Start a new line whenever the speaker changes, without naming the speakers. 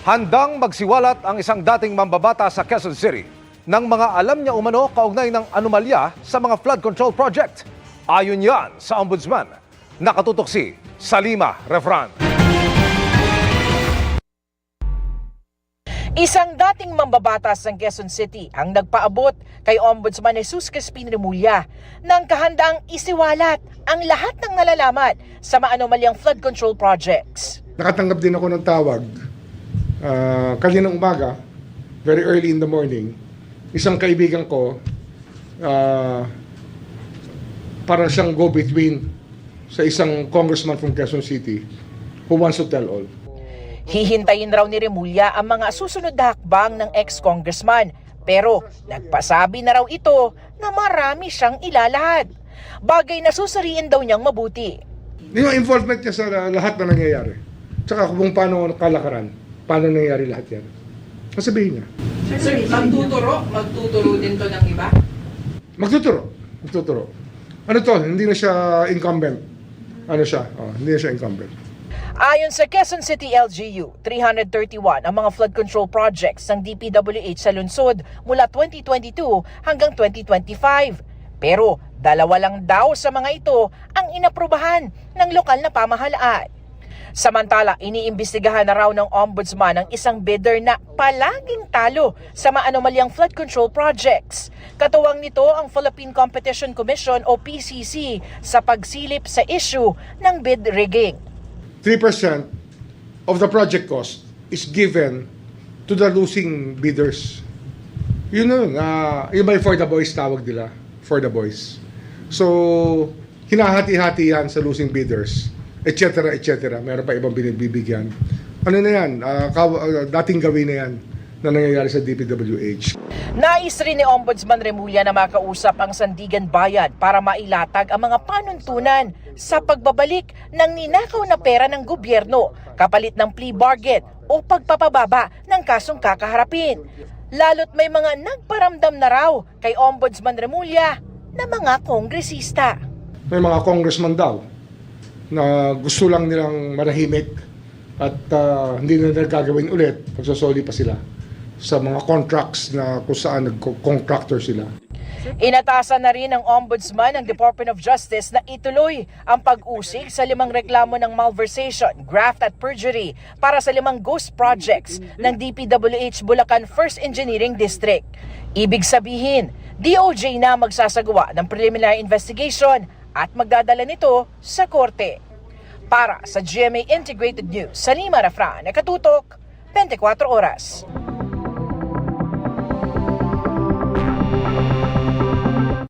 Handang magsiwalat ang isang dating mambabata sa Quezon City ng mga alam niya umano kaugnay ng anomalya sa mga flood control project. Ayon yan sa Ombudsman. Nakatutok si Salima Refran.
Isang dating mambabatas ng Quezon City ang nagpaabot kay Ombudsman Jesus Crispin Remulla ng kahandaang isiwalat ang lahat ng nalalaman sa maanomalyang flood control projects.
Nakatanggap din ako ng tawag ah, kaninang umaga, very early in the morning. Isang kaibigan ko, ah, para siyang go-between sa isang congressman from Quezon City who wants to tell all.
Hihintayin raw ni Remulla ang mga susunod na hakbang ng ex-congressman pero nagpasabi na raw ito na marami siyang ilalahad. Bagay na susuriin daw niyang mabuti.
Yung involvement niya sa lahat na nangyayari. Tsaka kung paano kalakaran, paano nangyayari lahat yan. Sasabihin niya.
Sir, magtuturo? Magtuturo din to ng iba?
Magtuturo. Magtuturo. Ano to? Hindi na siya incumbent. Ano siya? Oh, hindi na siya incumbent.
Ayon sa Quezon City LGU, 331 ang mga flood control projects ng DPWH sa lungsod mula 2022 hanggang 2025. Pero dalawa lang daw sa mga ito ang inaprubahan ng lokal na pamahalaan. Samantala, iniimbestigahan na raw ng ombudsman ang isang bidder na palaging talo sa maanomalyang flood control projects. Katuwang nito ang Philippine Competition Commission o PCC sa pagsilip sa issue ng bid rigging.
3% of the project cost is given to the losing bidders. Yun na yun. Uh, yun ba for the boys tawag nila? For the boys. So, hinahati-hati yan sa losing bidders, etc. etc. Meron pa ibang binigbibigyan. Ano na yan? Ah, kaw- ah, dating gawin na yan na nangyayari sa DPWH.
Nais rin ni Ombudsman Remulla na makausap ang Sandigan Bayan para mailatag ang mga panuntunan sa pagbabalik ng ninakaw na pera ng gobyerno kapalit ng plea bargain o pagpapababa ng kasong kakaharapin. Lalo't may mga nagparamdam na raw kay Ombudsman Remulla na mga kongresista.
May mga congressman daw na gusto lang nilang marahimik at ah, hindi na nila gagawin ulit pagsasoli pa sila sa mga contracts na kung saan nag-contractor sila.
Inatasan na rin ng Ombudsman ng Department of Justice na ituloy ang pag-usig sa limang reklamo ng malversation, graft at perjury para sa limang ghost projects ng DPWH Bulacan First Engineering District. Ibig sabihin, DOJ na magsasagawa ng preliminary investigation at magdadala nito sa korte. Para sa GMA Integrated News, Salima Rafran, nakatutok, 24 oras.